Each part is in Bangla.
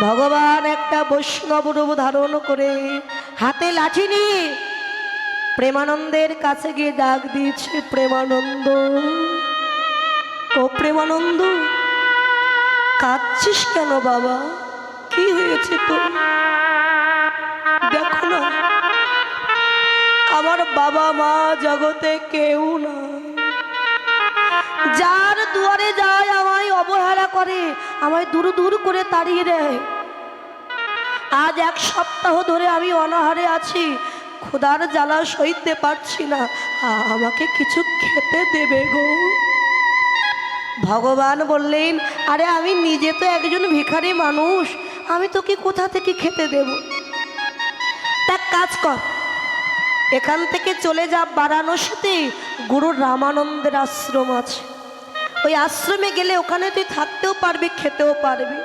ভগবান একটা বৈষ্ণব রূপ ধারণ করে হাতে লাঠি নিয়ে প্রেমানন্দের কাছে গিয়ে ডাক দিয়েছে, প্রেমানন্দ, ও প্রেমানন্দ, কাঁদছিস কেন বাবা? কি হয়েছে তো দেখো না, আমার বাবা মা জগতে কেউ না যার দুয়ারে যায়, আমায় অবহেলা করে, আমায় দূর দূর করে তাড়িয়ে দেয়। আজ এক সপ্তাহ ধরে আমি অনাহারে আছি ক্ষুধার জ্বালা সইতে পারছি না, আমাকে কিছু খেতে দেবে গো। ভগবান বললেন, আরে আমি নিজে তো একজন ভিখারি মানুষ, আমি তোকে কোথা থেকে খেতে দেব? তা কাজ কর, এখান থেকে চলে যা বারাণসীতে, গুরু রামানন্দের আশ্রম আছে। ওই আশ্রমে গেলে ওখানে তুই থাকতেও পারবি, খেতেও পারবি।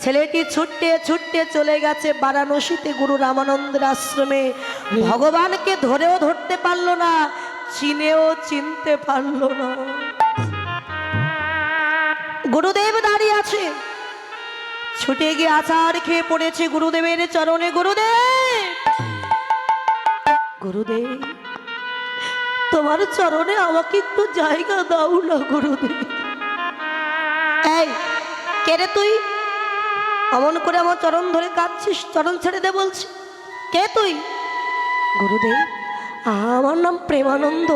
ছেলেটি ছুটতে ছুটতে চলে গেছে বারাণসীতে গুরু রামানন্দের আশ্রমে। ভগবানকে ধরেও ধরতে পারল না, চিনেও চিনতে পারল না। গুরুদেব দাঁড়িয়ে আছে। ছুটে গিয়ে আচার খেয়ে পড়েছে গুরুদেবের চরণে। গুরুদেব! গুরুদেব! তোমার চরণে আমাকে একটু জায়গা দাও না, গুরুদেব। এই, কে রে তুই? অমন করে আমার চরণ ধরে কাঁদছিস, চরণ ছেড়ে দে বলছি। কে তুই? গুরুদেব, আমার নাম প্রেমানন্দ।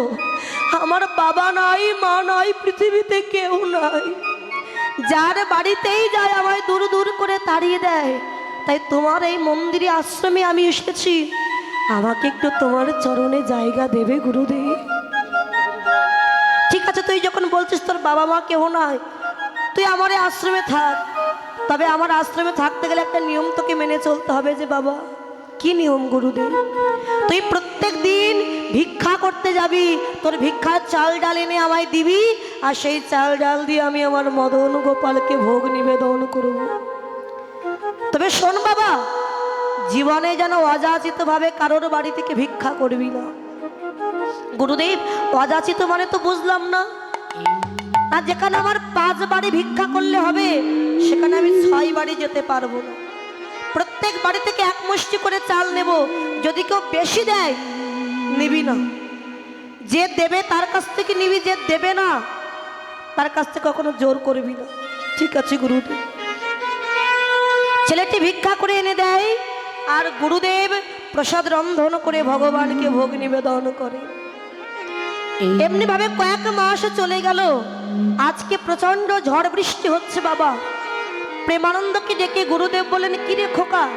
আমার বাবা নাই, মা নাই, পৃথিবীতে কেউ নাই। যার বাড়িতেই যায়, আমায় দূর দূর করে তাড়িয়ে দেয়। তাই তোমার এই মন্দিরে আশ্রমে আমি এসেছি। আমাকে একটু তোমার চরণে জায়গা দেবে গুরুদেব। ঠিক আছে, তুই যখন বলছিস তোর বাবা মা কেউ নাই তুই আমার আশ্রমে থাক। তবে আমার আশ্রমে থাকতে গেলে একটা নিয়ম তোকে মেনে চলতে হবে যে বাবা, কি নিয়ম গুরুদেব? তুই প্রত্যেক দিন ভিক্ষা করতে যাবি, তোর ভিক্ষার চাল ডাল এনে আমায় দিবি, আর সেই চাল ডাল দিয়ে আমি আমার মদন গোপালকে ভোগ নিবেদন করব। তবে শোন বাবা জীবনে যেন অযাচিতভাবে কারোর বাড়ি থেকে ভিক্ষা করবি না। গুরুদেব, অযাচিত মানে তো বুঝলাম না। আর যেখানে আমার পাঁচ বাড়ি ভিক্ষা করলে হবে, সেখানে আমি ছয় বাড়ি যেতে পারব না। প্রত্যেক বাড়ি থেকে এক মুষ্টি করে চাল নেব, যদি কেউ বেশি দেয়, নিবি না। যে দেবে তার কাছ থেকে নিবি, যে দেবে না, তার কাছ থেকে কখনো জোর করবি না। ঠিক আছে, গুরুদেব। ছেলেটি ভিক্ষা করে এনে দেয় আর গুরুদেব প্রসাদ রন্ধন করে ভগবানকে ভোগ নিবেদন করে। এমনি ভাবে কয়েক মাস চলে গেল। আজকে প্রচণ্ড ঝড় বৃষ্টি হচ্ছে বাবা। প্রেমানন্দকে ডেকে গুরুদেব বলেন কি রে খোকা?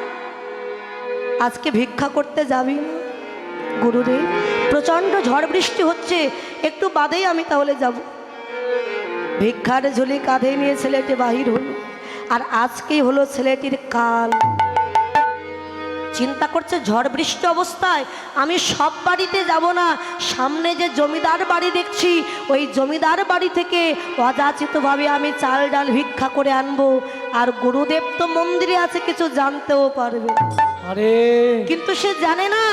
আজকে ভিক্ষা করতে যাবি না? গুরুদেব প্রচণ্ড ঝড় বৃষ্টি হচ্ছে। একটু বাদেই আমি তাহলে যাব। ভিক্ষার ঝুলি কাঁধে নিয়ে ছেলেটি বাহির হলো। আর আজকেই হলো ছেলেটির কাল। চিন্তা করছে ঝড় বৃষ্টি অবস্থায় আমি সব বাড়িতে যাব না। সামনে যে জমিদার বাড়ি দেখছি ওই জমিদার বাড়ি থেকে অযাচিতভাবে আমি চাল ডাল ভিক্ষা করে আনব। আর গুরুদেব তো মন্দিরে আছে কিছু জানতেও পারবে। আরে। কিন্তু সে জানে না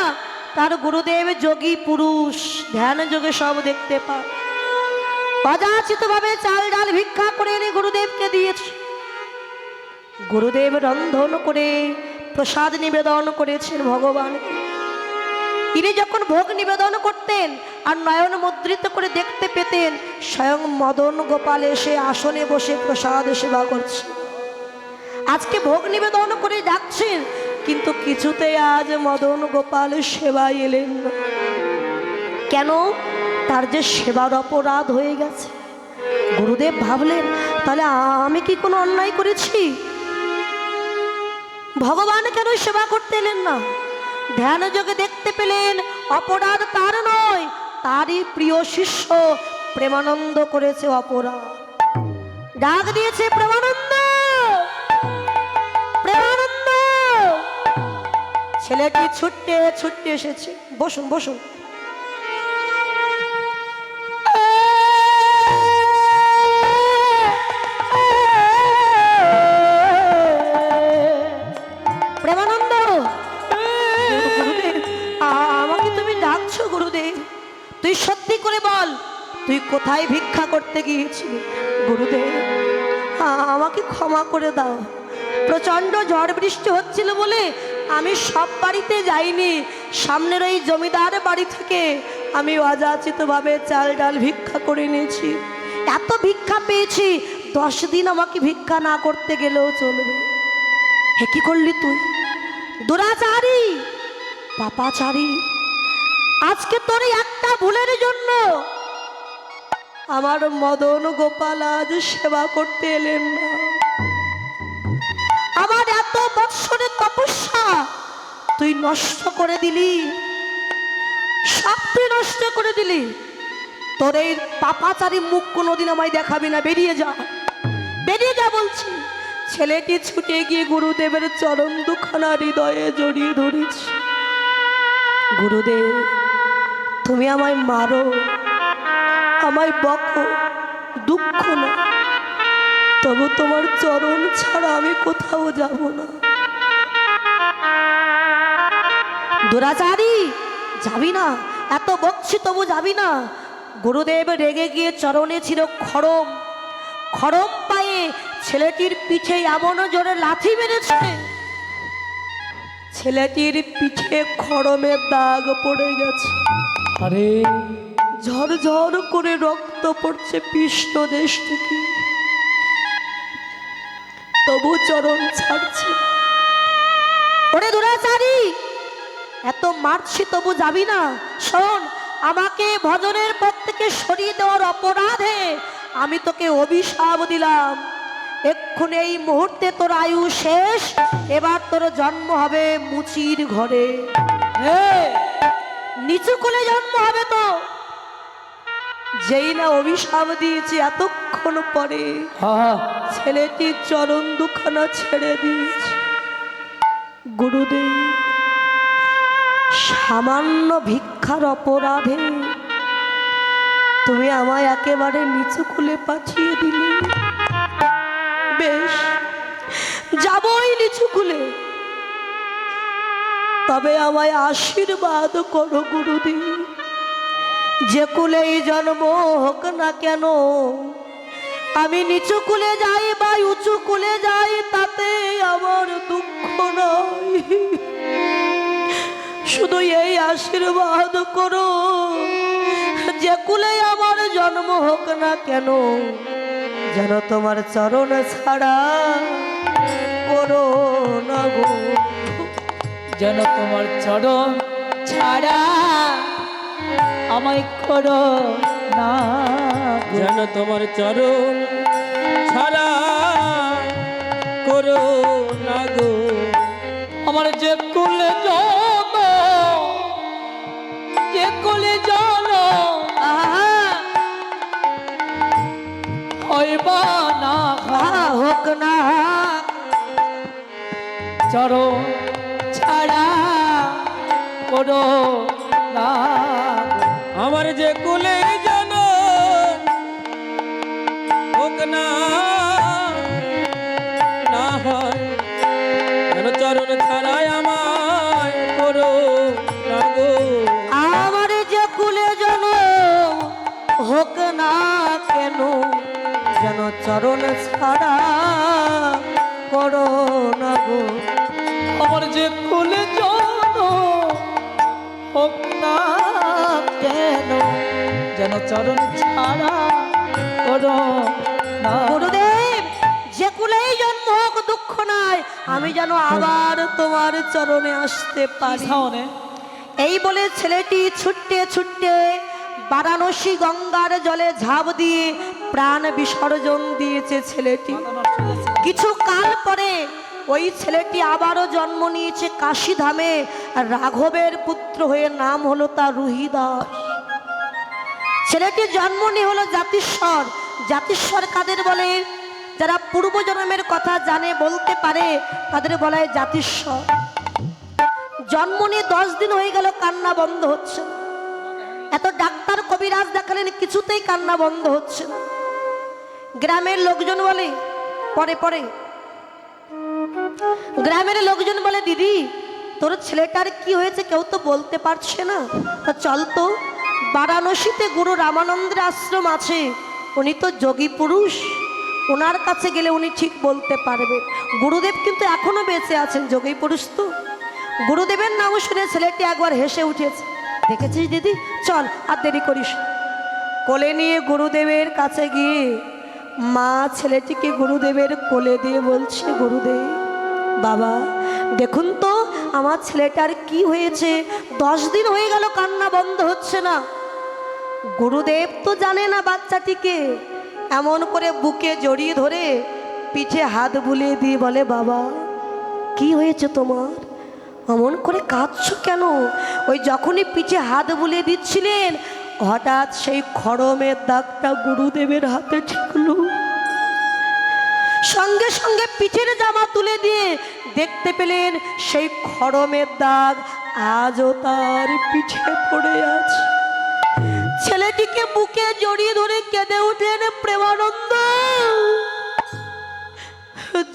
তার গুরুদেব যোগী পুরুষ ধ্যান যোগে সব দেখতে পায়। অযাচিতভাবে চাল ডাল ভিক্ষা করে এনে গুরুদেবকে দিয়েছে। গুরুদেব রন্ধন করে প্রসাদ নিবেদন করেছেন ভগবানকে তিনি যখন ভোগ নিবেদন করতেন আর নয়ন মুদ্রিত করে দেখতে পেতেন, স্বয়ং মদন গোপাল এসে আসনে বসে প্রসাদ সেবা করছে। আজকে ভোগ নিবেদন করে যাচ্ছেন, কিন্তু কিছুতে আজ মদন গোপাল সেবায় এলেন না। কেন? তার যে সেবার অপরাধ হয়ে গেছে। গুরুদেব ভাবলেন, তাহলে আমি কি কোনো অন্যায় করেছি? ভগবান কেন সেবা করতে এলেন না? ধ্যান যোগে দেখতে পেলেন অপরাধ তার নয়, তারই প্রিয় শিষ্য প্রেমানন্দ করেছে অপরাধ। ডাক দিয়েছে প্রেমানন্দ! প্রেমানন্দ! ছেলেটি ছুটতে ছুটতে এসেছে। বসুন বসুন। করে বল, তুই কোথায় ভিক্ষা করতে গিয়েছিলি? গুরুদেব, আমাকে ক্ষমা করে দাও। প্রচণ্ড ঝড় বৃষ্টি হচ্ছিল বলে আমি সব বাড়িতে যাইনি। সামনের ওই জমিদার বাড়ি থেকে আমি অযাচিতভাবে চাল ডাল ভিক্ষা করে নিয়েছি এত ভিক্ষা পেয়েছি, দশ দিন আমাকে ভিক্ষা না করতে গেলেও চলবে। হে কি করলি তুই? দুরাচারী, পাপাচারী। আজকে তোর একটা ভুলের জন্য। আমার মদন গোপাল আজ সেবা করতে এলেন না। আমার এত বৎসরের তপস্যা তুই নষ্ট করে দিলি। সব তুই নষ্ট করে দিলি। তোর এই পাপাচারী মুখ কোনোদিন আমায় দেখাবি না বেরিয়ে যা। বেরিয়ে যা বলছি। ছেলেটি ছুটে গিয়ে গুরুদেবের চরণ দুখানা হৃদয়ে জড়িয়ে ধরেছি। গুরুদেব তুমি আমায় মারো আমায় বকো দুঃখ না। তবু তোমার চরণ ছাড়া আমি কোথাও যাব না। দুরাচারী যাবি না এত বকছি তবু যাবি না। গুরুদেব রেগে গিয়ে চরণে ছিল খড়ম। খড়ম পায়ে ছেলেটির পিঠে এমন জোরে লাথি মেরেছে। ছেলেটির পিঠে খড়মের দাগ পড়ে গেছে। আরে ঝরঝর করে রক্ত পড়ছে পৃষ্ঠ দেশ থেকে। তবু চরণ ছাড়ছে। ওরে দুরাচারী এত মারছি তবু যাবি না। শোন আমাকে ভজনের পথ থেকে সরিয়ে দেওয়ার অপরাধে আমি তোকে অভিশাপ দিলাম। এক্ষুনি এই মুহূর্তে তোর আয়ু শেষ এবার তোর জন্ম হবে মুচির ঘরে। নিচু কোলে জন্ম হবে তো। যেই না অভিশাপ দিয়েছি এতক্ষণ পরে ছেলেটির চরণ দুখানা ছেড়ে দিয়েছে। গুরুদেব সামান্য ভিক্ষার অপরাধে তুমি আমায় একেবারে নিচু খুলে পাঠিয়ে দিলে। বেশ যাবই নিচু কুলে তবে আমায় আশীর্বাদ করো গুরুদেব। যে কুলেই জন্ম হোক না কেন, আমি নিচু কুলে যাই বা উঁচু কুলে যাই, তাতে আমার দুঃখ নয় শুধু এই আশীর্বাদ করো, যে কুলে আমার জন্ম হোক না কেন, যেন তোমার চরণ ছাড়া করো না গো। যেন তোমার চরণ ছাড়া আমায় করো না যেন তোমার চরণ ছাড়া করো না গো। আমার যে কুলে যে কুলে জন হইবা না হোক না। চরণ করো না। আমার যে কুলে যেন না না হয়। চরণ ছাড়াই আমায় করো না গো। আমার যে কুলে যেন হোক না কেন যেন চরণ ছাড়া করো না গো। আমার যে কুলে হোক না কেন? যেন চরণ ছাড়া করো না। গুরুদেব যে কুলেই জন্ম হোক দুঃখ নাই। আমি যেন আবার তোমার চরণে আসতে পারি। এই বলে ছেলেটি ছুটতে ছুটতে বারাণসী গঙ্গার জলে ঝাঁপ দিয়ে প্রাণ বিসর্জন দিয়েছে ছেলেটি। কিছু কাল পরে ওই ছেলেটি আবারও জন্ম নিয়েছে কাশীধামে রাঘবের পুত্র হয়ে নাম হলো তার রুহিদাস। ছেলেটির জন্ম নিয়ে হলো জাতিস্বর। জাতিস্বর কাদের বলে? যারা পূর্বজন্মের কথা জানে, বলতে পারে, তাদের বলা হয় জাতিস্বর। জন্ম নিয়ে দশ দিন হয়ে গেল, কান্না বন্ধ হচ্ছে না। এত ডাক্তার কবিরাজ দেখালেন, কিছুতেই কান্না বন্ধ হচ্ছে না। গ্রামের লোকজন বলে, পরে পরে গ্রামের লোকজন বলে, দিদি, তোর ছেলেটার কি হয়েছে কেউ তো বলতে পারছে না। তা চল তো, বারাণসীতে গুরু রামানন্দের আশ্রম আছে। উনি তো যোগী পুরুষ। ওনার কাছে গেলে উনি ঠিক বলতে পারবে। গুরুদেব কিন্তু এখনও বেঁচে আছেন, যোগী পুরুষ তো। গুরুদেবের নাম শুনে ছেলেটি একবার হেসে উঠেছে। দেখেছিস দিদি? চল, আর দেরি করিস কোলে নিয়ে গুরুদেবের কাছে গিয়ে মা ছেলেটিকে গুরুদেবের কোলে দিয়ে বলছে, গুরুদেব বাবা, দেখুন তো, আমার ছেলেটার কি হয়েছে? দশ দিন হয়ে গেল কান্না বন্ধ হচ্ছে না। গুরুদেব তো জানে না বাচ্চাটিকে। এমন করে বুকে জড়িয়ে ধরে পিঠে হাত বুলিয়ে দিয়ে বলে, বাবা, কি হয়েছে তোমার? অমন করে কাঁদছো কেন? ওই যখনই পিঠে হাত বুলিয়ে দিচ্ছিলেন, হঠাৎ সেই খড়মের দাগটা গুরুদেবের হাতে ঠেকলো। সঙ্গে সঙ্গে পিঠের জামা তুলে দিয়ে দেখতে পেলেন সেই খড়মের দাগ আজও তার পিঠে পড়ে আছে। ছেলেটিকে বুকে জড়িয়ে ধরে কেঁদে উঠলেন প্রেমানন্দ।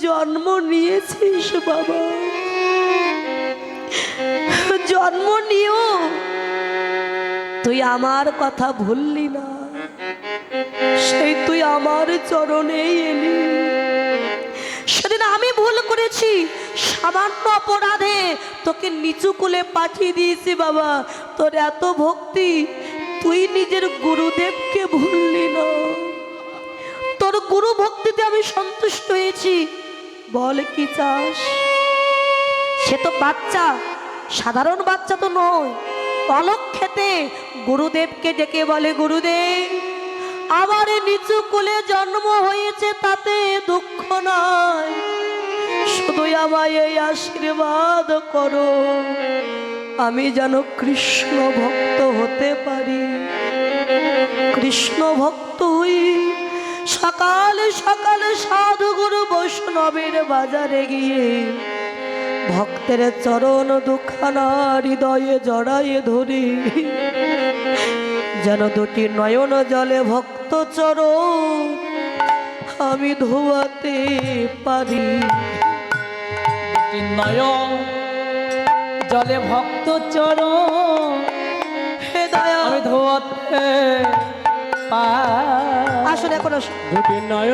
জন্ম নিয়েছিস বাবা। জন্ম নিও তুই আমার কথা ভুললি না। তুই আমার চরণেই এলি। সেদিন আমি ভুল করেছি। সামান্য অপরাধে তোকে নিচু কুলে পাঠিয়ে দিয়েছি বাবা। তোর এত ভক্তি, তুই নিজের গুরুদেবকে ভুললি না। তোর গুরু ভক্তিতে আমি সন্তুষ্ট হয়েছি। বল কি চাস? সে তো বাচ্চা, সাধারণ বাচ্চা তো নয়। অলক খেতে গুরুদেবকে ডেকে বলে, গুরুদেব আমার নিচু কুলে জন্ম হয়েছে, তাতে দুঃখ নয় শুধুই আমায় এই আশীর্বাদ করো। আমি যেন কৃষ্ণ ভক্ত হতে পারি। কৃষ্ণ ভক্ত হই সকালে সকালে সাধুগুরু বৈষ্ণবের বাজারে গিয়ে ভক্তের চরণ দুখানা হৃদয়ে জড়ায়ে ধরি। যেন দুটি নয়ন জলে ভক্ত চরণ আমি ধোয়াতে পারি। নয়ন জলে ভক্ত চরণ হে দয়া আমি ধোয়াতে আসলে এখন। দুটি নয়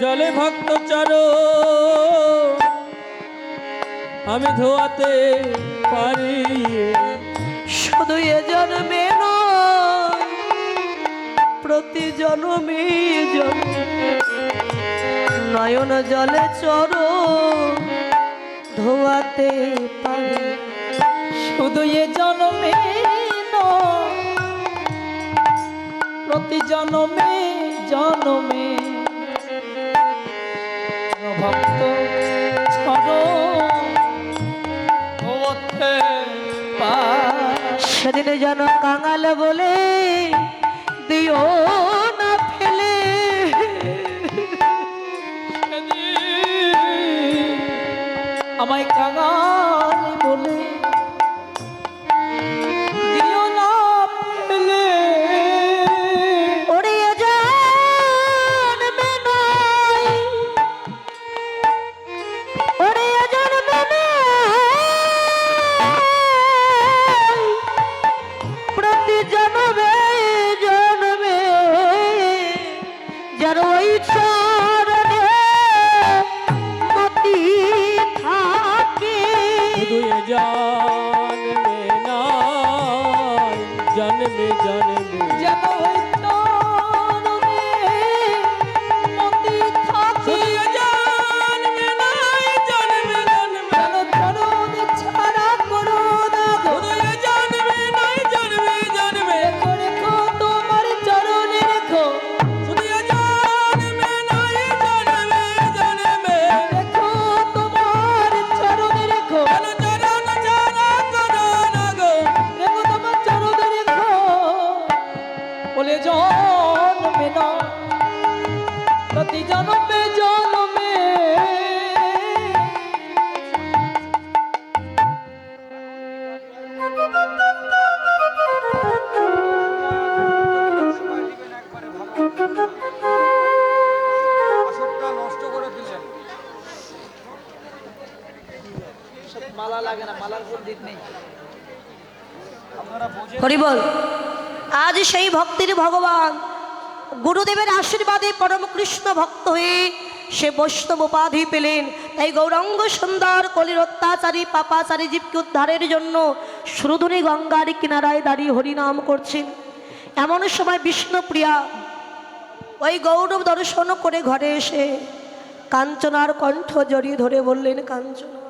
জলে ভক্ত চর আমি ধোয়াতে পারি। শুধু এ জন্মে নয় প্রতি জন্মে নয়ন জলে চর ধোয়াতে পারি। শুধু এ জন্মে প্রতি জনমে জনমে। ভক্ত সেদিন যেন কাঙাল বলে দিও না ফেলে। আমায় কাঙাল জন্মে জন্মে জন্মে না প্রতি জন্মে জন্মে নষ্ট করে দিলেন মালা লাগে না মালার পণ্ডিত নেই। আপনারা বোঝেন হরিবল আজ সেই ভক্তির ভগবান গুরুদেবের আশীর্বাদে পরম কৃষ্ণ ভক্ত হয়ে সে বৈষ্ণব উপাধি পেলেন। তাই গৌরাঙ্গ সুন্দর কলির অত্যাচারী পাপাচারী জীবকে উদ্ধারের জন্য সুরধুনী গঙ্গার কিনারায় দাঁড়িয়ে হরিনাম করছেন। এমন সময় বিষ্ণুপ্রিয়া ওই গৌরব দর্শন করে ঘরে এসে কাঞ্চনার কণ্ঠ জড়িয়ে ধরে বললেন, কাঞ্চনা